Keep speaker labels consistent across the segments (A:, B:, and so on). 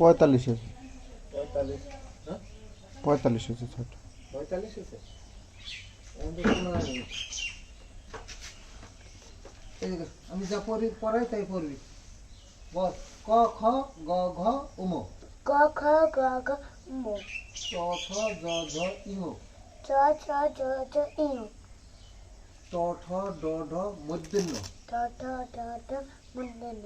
A: পঁয়তাল্লিশ আছে
B: পঁয়তাল্লিশ হ্যাঁ
A: পঁয়তাল্লিশ আছে ছোট
B: পঁয়তাল্লিশ আছে আমাদের কোনো আগে নেই। এই দেখ, আমি যা পড়ি পড়াই তাই পড়বি বল ক খ গ ঘ উম
C: ক খ গ ঘ ম
B: চ ছ জ ঝ ইম
C: চ ছ জ জ ইউ
B: ট ঠ ড ঢ মধ্যাহ্ন
C: ট ট ট ট মুন্ডন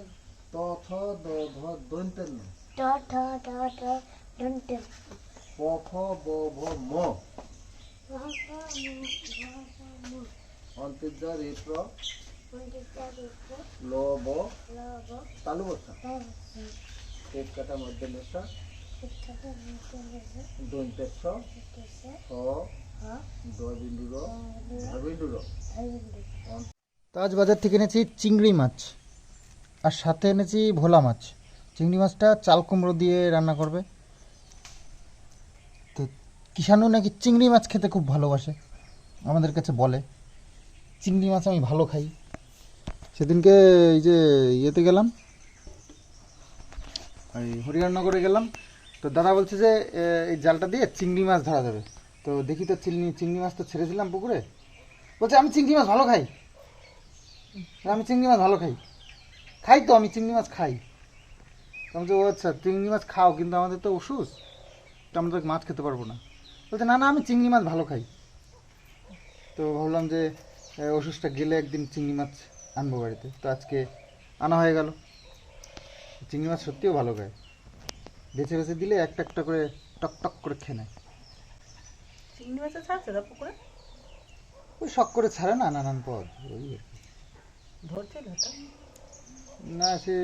B: ত থ দ ধ দৈন্তান্ন
C: ট ঠ ট ট দন্ত
B: প ফ ব ভ ম। অন্তর্জা রে ল ব তালু বসা এক কাটা মধ্যমসা দৈন্তেশ হ দ বিন্দু র ধ বিন্দু র
A: তো বাজার থেকে এনেছি চিংড়ি মাছ আর সাথে এনেছি ভোলা মাছ। চিংড়ি মাছটা চাল কুমড়ো দিয়ে রান্না করবে। তো কিষানু নাকি চিংড়ি মাছ খেতে খুব ভালোবাসে, আমাদের কাছে বলে। চিংড়ি মাছ আমি ভালো খাই। সেদিনকে এই যে ইয়েতে গেলাম ওই হরিহরনগরে গেলাম। তো দাদা বলছে যে এই জালটা দিয়ে চিংড়ি মাছ ধরা যাবে। তো দেখি তো চিংড়ি চিংড়ি মাছ তো ছেড়েছিলাম পুকুরে। বলছে, আমি চিংড়ি মাছ ভালো খাই। আমি চিংড়ি মাছ ভালো খাই। খাই তো, আমি চিংড়ি মাছ খাই। আমি ও আচ্ছা চিংড়ি মাছ খাও কিন্তু আমাদের তো ওষুধ তো আমরা তো মাছ খেতে পারব না। বলছে না না আমি চিংড়ি মাছ ভালো খাই। তো ভাবলাম যে ওষুধটা গেলে একদিন চিংড়ি মাছ আনব বাড়িতে। তো আজকে আনা হয়ে গেল। চিংড়ি মাছ সত্যিও ভালো খায়। বেছে বেছে দিলে একটা একটা করে টক টক করে খেয়ে নেয়।
D: চিংড়ি মাছের ছাড়ছে না পুকুরে?
A: ওই শখ করে ছাড়ে না নানান পদ। ওই
D: তো
A: না, সে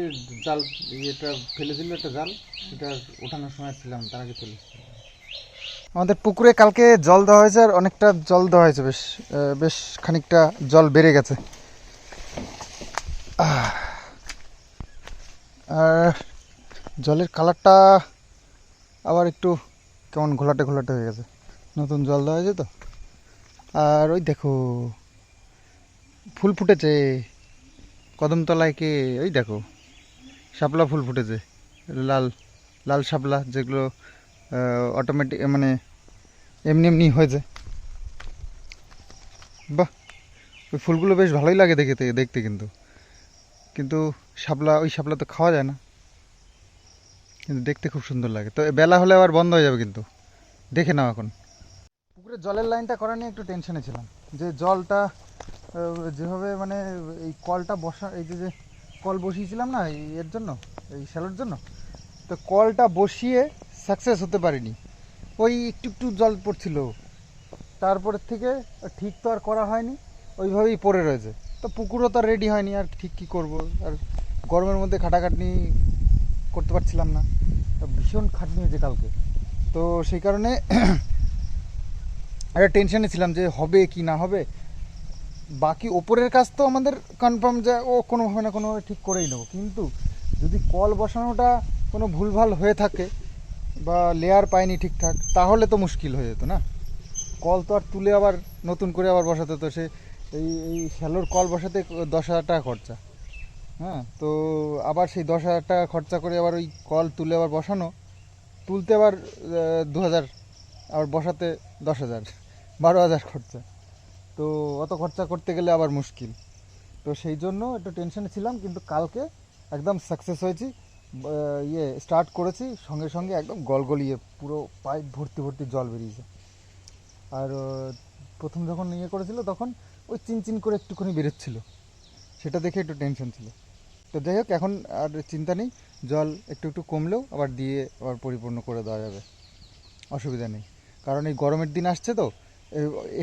A: জাল, ইয়েটা ফেলেছিল একটা জাল, সেটা ওঠানোর সময় ছিলাম, তার আগে চলে। আমাদের পুকুরে কালকে জল দেওয়া হয়েছে আর অনেকটা জল দেওয়া হয়েছে, বেশ বেশ খানিকটা জল বেড়ে গেছে। আর জলের কালারটা আবার একটু কেমন ঘোলাটে ঘোলাটে হয়ে গেছে। নতুন জল দেওয়া হয়েছে তো। আর ওই দেখো, ফুল ফুটেছে। কদমতলায় কে ওই দেখো, শাপলা ফুল ফুটেছে, লাল লাল শাপলা যেগুলো অটোমেটিক মানে এমনি এমনি হয়েছে। বাহ, ওই ফুলগুলো বেশ ভালোই লাগে দেখতে দেখতে কিন্তু। কিন্তু শাপলা, ওই শাপলা তো খাওয়া যায় না। কিন্তু দেখতে খুব সুন্দর লাগে। তো বেলা হলে আবার বন্ধ হয়ে যাবে কিন্তু। দেখে নাও এখন। পুকুরে জলের লাইনটা করা নিয়ে একটু টেনশনে ছিলাম। যে জলটা যেভাবে মানে এই কলটা বসা, এই যে কল বসিয়েছিলাম না এর জন্য, এই শ্যালোর জন্য, তো কলটা বসিয়ে সাকসেস হতে পারিনি। ওই একটু একটু জল পড়ছিল। তারপরের থেকে ঠিক তো আর করা হয়নি, ওইভাবেই পড়ে রয়েছে। তো পুকুরও তো রেডি হয়নি, আর ঠিক কী করব? আর গরমের মধ্যে খাটাখাটনি করতে পারছিলাম না। ভীষণ খাটনি হয়েছে কালকে। তো সেই কারণে একটা টেনশনে ছিলাম যে হবে কি না হবে। বাকি ওপরের কাজ তো আমাদের কনফার্ম যে ও কোনোভাবে না কোনোভাবে ঠিক করেই নেব। কিন্তু যদি কল বসানোটা কোনো ভুলভাল হয়ে থাকে বা লেয়ার পায়নি ঠিকঠাক, তাহলে তো মুশকিল হয়ে যেত না। কল তো আর তুলে আবার নতুন করে আবার বসাতে তো সে এই এই শ্যালোর কল বসাতে দশ হাজার টাকা খরচা। হ্যাঁ তো আবার সেই দশ হাজার টাকা খরচা করে আবার ওই কল তুলে আবার বসানো, তুলতে আবার দু হাজার, আবার বসাতে দশ হাজার, বারো হাজার খরচা। তো অত খরচা করতে গেলে আবার মুশকিল। তো সেই জন্য একটু টেনশনে ছিলাম, কিন্তু কালকে একদম সাকসেস হয়েছি। ইয়ে স্টার্ট করেছি, সঙ্গে সঙ্গে একদম গলগলিয়ে পুরো পাইপ ভর্তি ভর্তি জল বেরিয়েছে। আর প্রথম যখন ইয়ে করেছিল তখন ওই চিনচিন করে একটুখানি বেরোচ্ছিল। সেটা দেখে একটু টেনশন ছিল। তো যাই হোক, এখন আর চিন্তা নেই, জল একটু একটু কমলেও আবার দিয়ে আবার পরিপূর্ণ করে দেওয়া যাবে। অসুবিধা নেই। কারণ এই গরমের দিন আসছে তো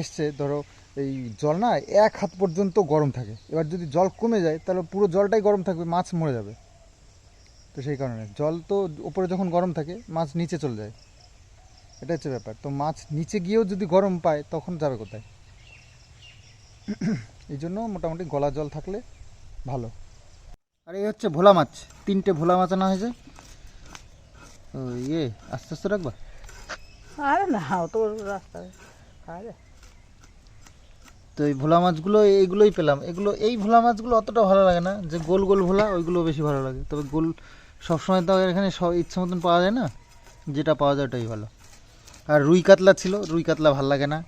A: এসছে, ধরো এই জল না এক হাত পর্যন্ত গরম থাকে। এবার যদি জল কমে যায়, তাহলে পুরো জলটাই গরম থাকবে, মাছ মরে যাবে। তো সেই কারণে জল তো উপরে যখন গরম থাকে, মাছ নিচে চলে যায়। এটা হচ্ছে ব্যাপার। তো মাছ নিচে গিয়েও যদি গরম পায়, তখন যাবে কোথায়? এই জন্য মোটামুটি গলা জল থাকলে ভালো। আর এই হচ্ছে ভোলা মাছ। তিনটে ভোলা মাছ আনা হয়েছে। ও ইয়ে আস্তে আস্তে রাখবা?
D: আরে না তো রাস্তায় যায়
A: তো এই ভোলা মাছগুলো, এইগুলোই পেলাম। এগুলো, এই ভোলা মাছগুলো অতটা ভালো লাগে না, যে গোল গোল ভোলা, ওইগুলো বেশি ভালো লাগে। তবে গোল, সবসময় তো এখানে সব ইচ্ছে মতন পাওয়া যায় না, যেটা পাওয়া যায় ওটাই ভালো। আর রুই কাতলা ছিল, রুই কাতলা ভালো লাগে না।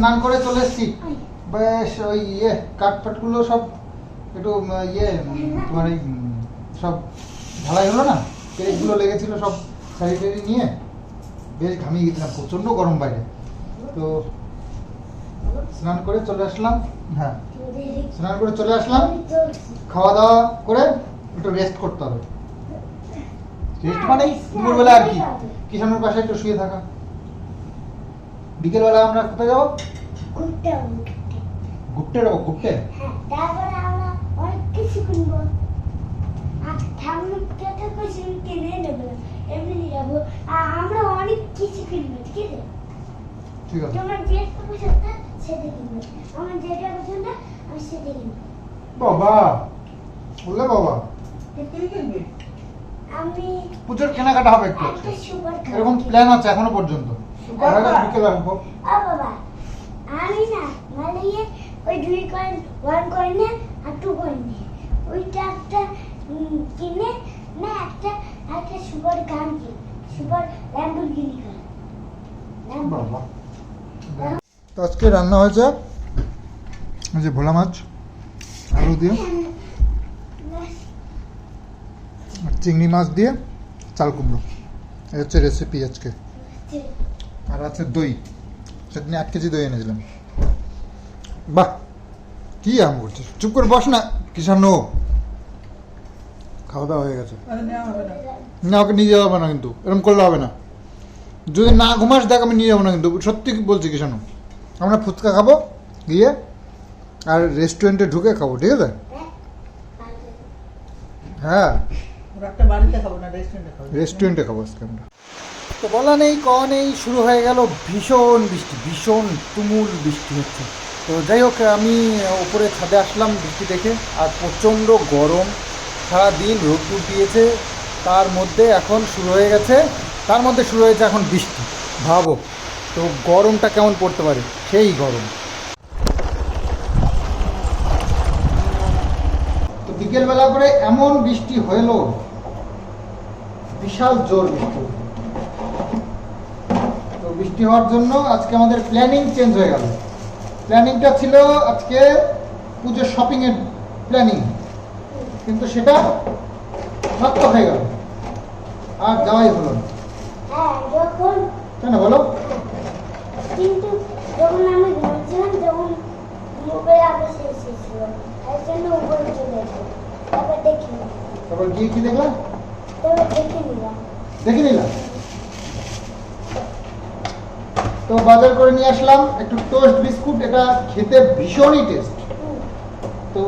A: স্নান করে চলে এসেছি। বেশ ওই ইয়ে কাঠ ফাটগুলো সব একটু ইয়ে তোমার এই সব ঢালাই হলো না? পেরেকগুলো লেগেছিল সব শাড়ি টাড়ি নিয়ে। বেশ ঘামিয়ে গেছিলাম প্রচণ্ড গরম বাইরে। তো স্নান করে চলে আসলাম হ্যাঁ। স্নান করে চলে আসলাম খাওয়া দাওয়া করে একটু রেস্ট করতে হবে। রেস্ট মানেই দুপুরবেলা আর কি। কিষানোর পাশে একটু শুয়ে থাকা। বিকেলবেলা আমরা কোথায় যাব?
C: ঘুরতে ঘুরতে।
A: ঘুরতে যাব ঘুরতে
C: হ্যাঁ, তারপরে আমরা অনেক কিছু কিনবো। আর ঠাকুরকে তো কিছু কিনে নেব এমনি যাব। আর আমরা অনেক কিছু কিনবো ঠিক আছে?
A: ঠিক আছে।
C: তোমার যেটা পছন্দ সেটা কিনবো। আমার যেটা পছন্দ আমি সেটা কিনবো।
A: বাবা! বললে বাবা?
C: আমি
A: পুজোর কেনাকাটা হবে একটু। এরকম প্ল্যান আছে এখনও পর্যন্ত।
D: Super
A: আমরা
D: car?
C: ও বাবা আমি না মানে ওই দুই কয়েন ওয়ান কয়েনে আর টু কয়েনে ওইটা একটা কিনে না একটা একটা সুপার গান কিনে সুপার ল্যাম্বরগিনি কার
A: বাবা। তো আজকে রান্না হয়েছে ওই যে ভোলা মাছ আলু দিয়ে চিংড়ি মাছ দিয়ে চাল কুমড়ো। এই হচ্ছে রেসিপি আজকে। আর আছে দই। সেদিন এক কেজি দই এনেছিলাম। বাহ কি আম করছিস চুপ করে বস না কিষান খাওয়া দাওয়া হয়ে গেছে।
D: না।
A: ওকে নিয়ে যাওয়া হবে না কিন্তু। এরকম করলে হবে না। যদি না ঘুমাস দেখ আমি নিয়ে যাব না কিন্তু। সত্যি বলছি কিষানু আমরা ফুচকা খাব গিয়ে আর রেস্টুরেন্টে ঢুকে খাব ঠিক আছে? হ্যাঁ।
D: রেস্টুরেন্টে খাব
A: আজকে আমরা। তো বলা নেই ক নেই, শুরু হয়ে গেল ভীষণ বৃষ্টি, ভীষণ তুমুল বৃষ্টি হচ্ছে। তো যাই হোক, আমি ওপরে ছাদে আসলাম বৃষ্টি দেখে, আর প্রচণ্ড গরম, সারাদিন রোদ্দুর দিয়েছে তার মধ্যে এখন শুরু হয়ে গেছে, তার মধ্যে শুরু হয়েছে এখন বৃষ্টি, ভাবো। তো গরমটা কেমন পড়তে পারে? সেই গরম। তো বিকেলবেলা করে এমন বৃষ্টি হলো, বিশাল জোর বৃষ্টি বৃষ্টি হওয়ার জন্য আজকে আমাদের প্ল্যানিং চেঞ্জ হয়ে গেল। প্ল্যানিংটা ছিল আজকে পুজোর শপিংয়ের প্ল্যানিং কিন্তু সেটা নষ্ট হয়ে গেল। আর যাওয়াই হলো না।
C: হ্যাঁ
A: কেন বলো?
C: কিন্তু যখন আমি ঘুমছিলাম তখন মোবাইল আবার শেষ ছিল তাই জন্য উপরে চলে এসে তারপর দেখি
A: তারপর গিয়ে কি দেখলাম
C: তারপর দেখে নিলাম
A: দেখে নিলাম তো বাজার করে নিয়ে আসলাম, একটু টোস্ট বিস্কুট এটা খেতে ভীষণই টেস্ট তো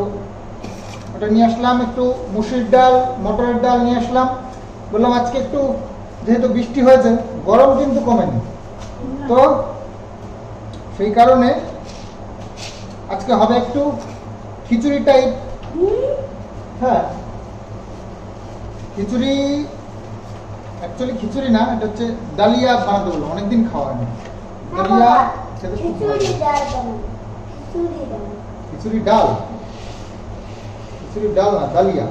A: ওটা নিয়ে আসলাম, একটু মুসুরির ডাল, মটরের ডাল নিয়ে আসলাম। বললাম আজকে একটু, যেহেতু বৃষ্টি হয়েছে, গরম কিন্তু কমেনি। তো সেই কারণে আজকে হবে একটু খিচুড়ি টাইপ হ্যাঁ খিচুড়ি অ্যাকচুয়ালি খিচুড়ি না, এটা হচ্ছে ডালিয়া বানাতে বলল অনেকদিন খাওয়া হয়নি।
C: না
A: ডালিয়া
C: বাবা,
A: খেতে খুব ভালো
C: খিচুড়ি ডাল খিচুড়ি ডাল।
A: খিচুড়ি ডাল? খিচুড়ি ডাল না ডালিয়া?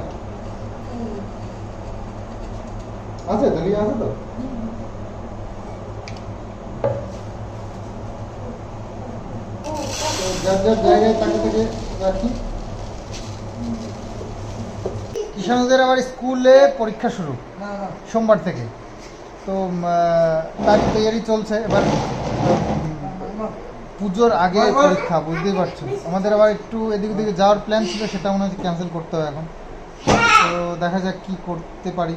A: আছে ডালিয়া আছে তো? তো যার যার জায়গায় তাকে থেকে রাখি। কিষাণদের আবার স্কুলে পরীক্ষা শুরু সোমবার থেকে। তো তার তৈরি চলছে এবার। পুজোর আগে পরীক্ষা, বুঝতেই পারছ। আমাদের আবার একটু এদিক ওদিকে যাওয়ার প্ল্যান ছিল, সেটা মনে হচ্ছে ক্যান্সেল করতে হবে এখন। তো দেখা যাক কি করতে পারি।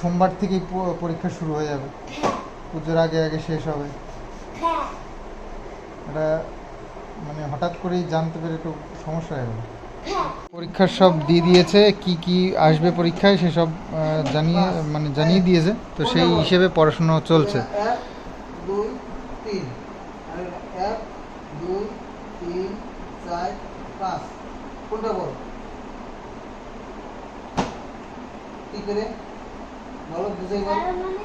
A: সোমবার থেকেই পরীক্ষা শুরু হয়ে যাবে। পুজোর আগে আগে শেষ হবে। এটা মানে হঠাৎ করেই জানতে পেরে একটু সমস্যা হয়ে গেল। পরীক্ষার সব দিয়ে দিয়েছে, কি কি আসবে পরীক্ষায় সেসব জানিয়ে মানে জানিয়ে দিয়েছে। তো সেই হিসেবে পড়াশুনো চলছে।
B: দুই তিন। আর এক দুই তিন চার পাঁচ। কোনটা বল? কি করে? বলো বুঝে
C: কারণ মানে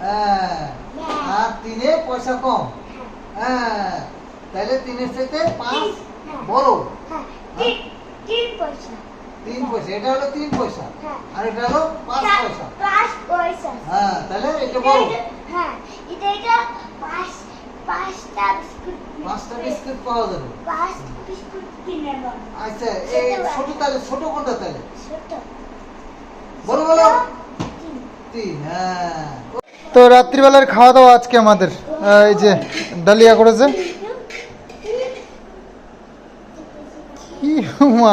B: হ্যাঁ।
C: হ্যাঁ।
B: আর তিনে পয়সা কম। হ্যাঁ। তাহলে তিনের সাথে পাঁচ
C: হ্যাঁ।
B: বড়।
C: হ্যাঁ। তিন পয়সা।
B: তিন পয়সা এটা হলো তিন পয়সা
C: হ্যাঁ।
B: আর এটা হলো পাঁচ পয়সা।
C: পাঁচ পয়সা।
B: হ্যাঁ তাহলে এটা বড়।
C: হ্যাঁ এটা এটা পাঁচ পাঁচটা বিস্কুট
B: পাঁচটা বিস্কুট পাওয়া যাবে।
C: পাঁচ বিস্কুট কিনে নেব।
B: আচ্ছা এই ছোট তাহলে ছোট কোনটা তাহলে?
C: ছোট।
B: বলো। বলো
C: তিন।
B: তিন হ্যাঁ।
A: তো রাত্রিবেলার খাওয়া দাওয়া আজকে আমাদের। এই যে ডালিয়া করেছে। কি মা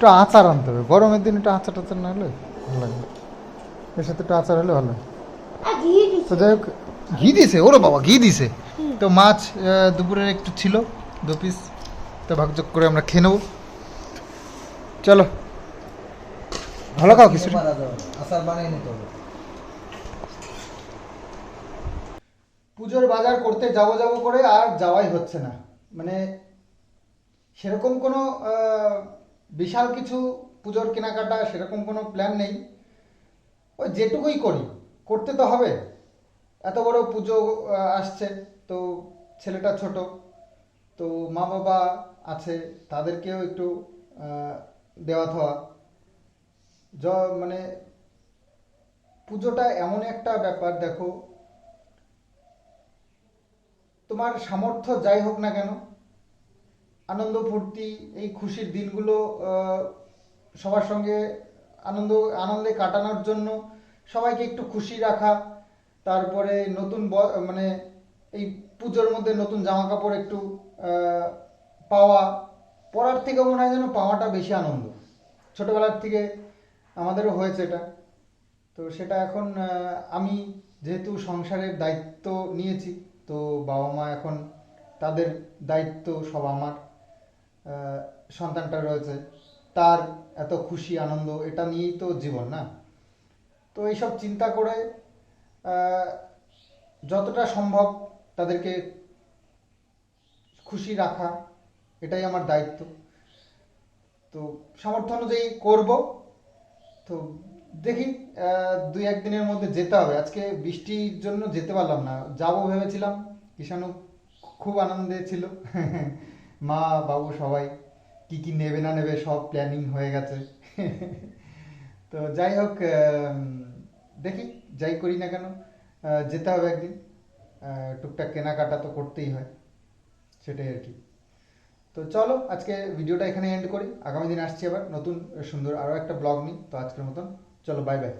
A: একটু আচার আনতে হবে। গরমের দিন একটু আচার টাচার না হলে ভালো লাগবে এর সাথে একটু আচার হলে ভালো। তো যাই হোক ঘি দিছে? ওরে বাবা ঘি দিছে? তো মাছ দুপুরের একটু ছিল দু পিস তো ভাগযোগ করে আমরা খেয়ে নেব। চলো। ভালো খাও কিছু
B: আচার বানিয়ে নিতে হবে।
A: পুজোর বাজার করতে যাব যাব করে আর যাওয়াই হচ্ছে না। মানে সেরকম কোনো আহ, বিশাল কিছু পুজোর কেনাকাটা, সেরকম কোনো প্ল্যান নেই। ওই যেটুকুই করি, করতে তো হবে। এত বড় পুজো আসছে, তো ছেলেটা ছোট, তো মা বাবা আছে, তাদেরকেও একটু দেওয়া থাওয়া য মানে পুজোটা এমন একটা ব্যাপার, দেখো। তোমার সামর্থ্য যাই হোক না কেন আনন্দ, ফুর্তি, এই খুশির দিনগুলো সবার সঙ্গে আনন্দ, আনন্দে কাটানোর জন্য সবাইকে একটু খুশি রাখা, তারপরে নতুন মানে এই পুজোর মধ্যে নতুন জামা কাপড় একটু পাওয়া, পরার থেকে মনে হয় যেন পাওয়াটা বেশি আনন্দ। ছোটবেলার থেকে আমাদেরও হয়েছে এটা। তো সেটা এখন আমি যেহেতু সংসারের দায়িত্ব নিয়েছি, তো বাবা মা এখন তাদের দায়িত্ব সব আমার। সন্তানটা রয়েছে, তার এত খুশি, আনন্দ, এটা নিয়েই তো জীবন না? তো এইসব চিন্তা করে যতটা সম্ভব তাদেরকে খুশি রাখা, এটাই আমার দায়িত্ব। তো সামর্থ্য অনুযায়ী করব। তো দেখি দুই একদিনের মধ্যে যেতে হবে। আজকে বৃষ্টির জন্য যেতে পারলাম না। যাব ভেবেছিলাম, ঈশানু খুব আনন্দে ছিল। মা, বাবু সবাই কি কি নেবে না নেবে সব প্ল্যানিং হয়ে গেছে। তো যাই হোক দেখি, যাই করি না কেন যেতে হবে একদিন। টুকটাক কেনাকাটা তো করতেই হয়, সেটাই আর কি। তো চলো, আজকে ভিডিওটা এখানে এন্ড করি। আগামী দিন আসছি আবার নতুন, সুন্দর আরও একটা ব্লগ নিই তো আজকের মতন, চলো বাই বাই